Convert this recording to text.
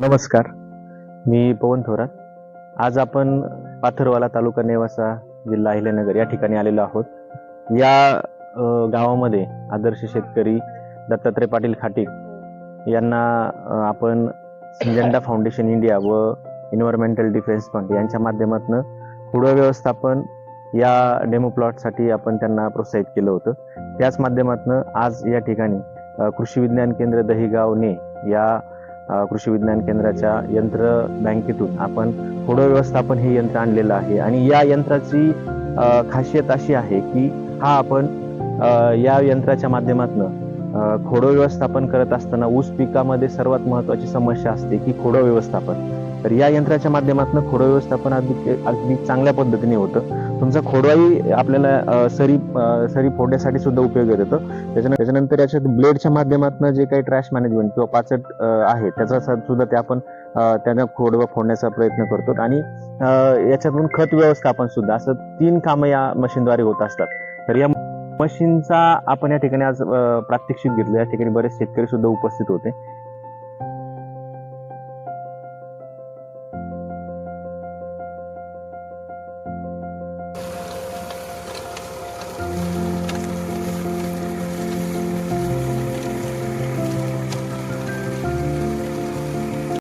नमस्कार. मी पवन थोरात. आज आपण पाथरवाला तालुका नेवासा जिल्हा अहिल्यानगर या ठिकाणी आलेलो आहोत. या गावामध्ये आदर्श शेतकरी दत्तात्रय पाटील खाटीक यांना आपण सिंजंडा फाउंडेशन इंडिया व इन्व्हायरमेंटल डिफेन्स फंड यांच्या माध्यमातून पुढं व्यवस्थापन या डेमो प्लॉटसाठी आपण त्यांना प्रोत्साहित केलं होतं. त्याच माध्यमातून आज या ठिकाणी कृषी विज्ञान केंद्र दहिगावने या कृषी विज्ञान केंद्राच्या यंत्र बँकेतून आपण खोडो व्यवस्थापन हे यंत्र आणलेलं आहे. आणि या यंत्राची खासियत अशी आहे की हा आपण या यंत्राच्या माध्यमातून खोडो व्यवस्थापन करत असताना ऊस पिकामध्ये सर्वात महत्वाची समस्या असते की खोडो व्यवस्थापन. तर या यंत्राच्या माध्यमातून खोडवा व्यवस्थापन अगदी अगदी चांगल्या पद्धतीने होतं. तुमचा खोडवाही आपल्याला सरी सरी फोडण्यासाठी सुद्धा उपयोग येतो त्याच्यानंतर त्याच्यानंतर याच्यात ब्लेडच्या माध्यमातून जे काही ट्रॅश मॅनेजमेंट किंवा पाचट आहे त्याचा सुद्धा ते आपण त्यांना खोडवा फोडण्याचा प्रयत्न करतो. आणि याच्यातून खत व्यवस्थापन सुद्धा असं तीन कामं या मशीनद्वारे होत असतात. तर या मशीनचा आपण या ठिकाणी आज प्रात्यक्षिक घेतलं. या ठिकाणी बरेच शेतकरी सुद्धा उपस्थित होते. you